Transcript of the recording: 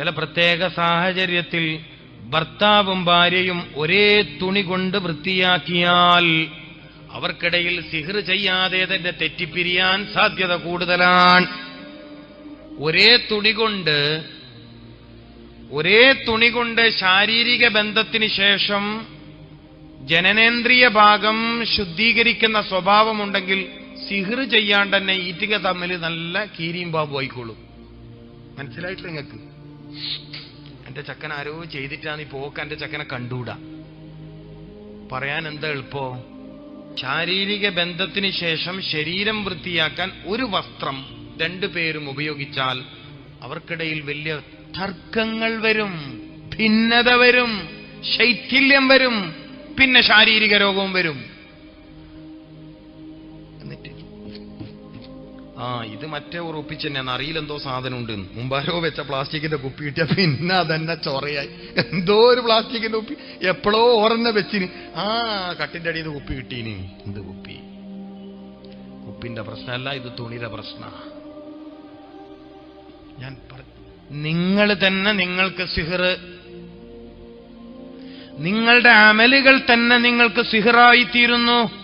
ചില പ്രത്യേക സാഹചര്യത്തിൽ ഭർത്താവും ഭാര്യയും ഒരേ തുണി കൊണ്ട് വൃത്തിയാക്കിയാൽ അവർക്കിടയിൽ സിഹിർ ചെയ്യാതെ തന്നെ തെറ്റിപ്പിരിയാൻ സാധ്യത കൂടുതലാണ്. ഒരേ തുണി കൊണ്ട് ഒരേ തുണി കൊണ്ട് ശാരീരിക ബന്ധത്തിന് ശേഷം ജനനേന്ദ്രിയ ഭാഗം ശുദ്ധീകരിക്കുന്ന സ്വഭാവമുണ്ടെങ്കിൽ സിഹിർ ചെയ്യാണ്ട് തന്നെ ഈറ്റിക തമ്മിൽ നല്ല കീരിയും ബാബു ആയിക്കോളും. മനസ്സിലായിട്ടില്ല നിങ്ങൾക്ക്? എന്റെ ചക്കൻ ആരോ ചെയ്തിട്ടാണ് ഈ പോക്ക് എന്റെ ചക്കനെ കണ്ടൂടാ പറയാൻ എന്താ എളുപ്പോ? ശാരീരിക ബന്ധത്തിന് ശേഷം ശരീരം വൃത്തിയാക്കാൻ ഒരു വസ്ത്രം രണ്ടുപേരും ഉപയോഗിച്ചാൽ അവർക്കിടയിൽ വലിയ തർക്കങ്ങൾ വരും ഭിന്നത വരും ശൈഥില്യം വരും പിന്നെ ശാരീരിക രോഗവും വരും. എന്നിട്ട് ആ ഇത് മറ്റേ ഉറപ്പിച്ച് തന്നെ അറിയില്ലെന്തോ സാധനം ഉണ്ട് മുമ്പാരോ വെച്ച പ്ലാസ്റ്റിക്കിന്റെ കുപ്പി കിട്ടിയ പിന്നെ അതന്നെ ചൊറയായി. എന്തോ ഒരു പ്ലാസ്റ്റിക്കിന്റെ കുപ്പി. എപ്പോഴോ ഓറന്നെ വെച്ചിന്. ആ കട്ടിന്റെ അടിയിൽ കുപ്പി കിട്ടീന്. എന്ത് കുപ്പി? കുപ്പിന്റെ പ്രശ്നമല്ല ഇത് തുണിയുടെ പ്രശ്ന. ഞാൻ നിങ്ങൾ തന്നെ നിങ്ങൾക്ക് സിഹർ നിങ്ങളുടെ അമലുകൾ തന്നെ നിങ്ങൾക്ക് സിഹറായി തീരുന്നു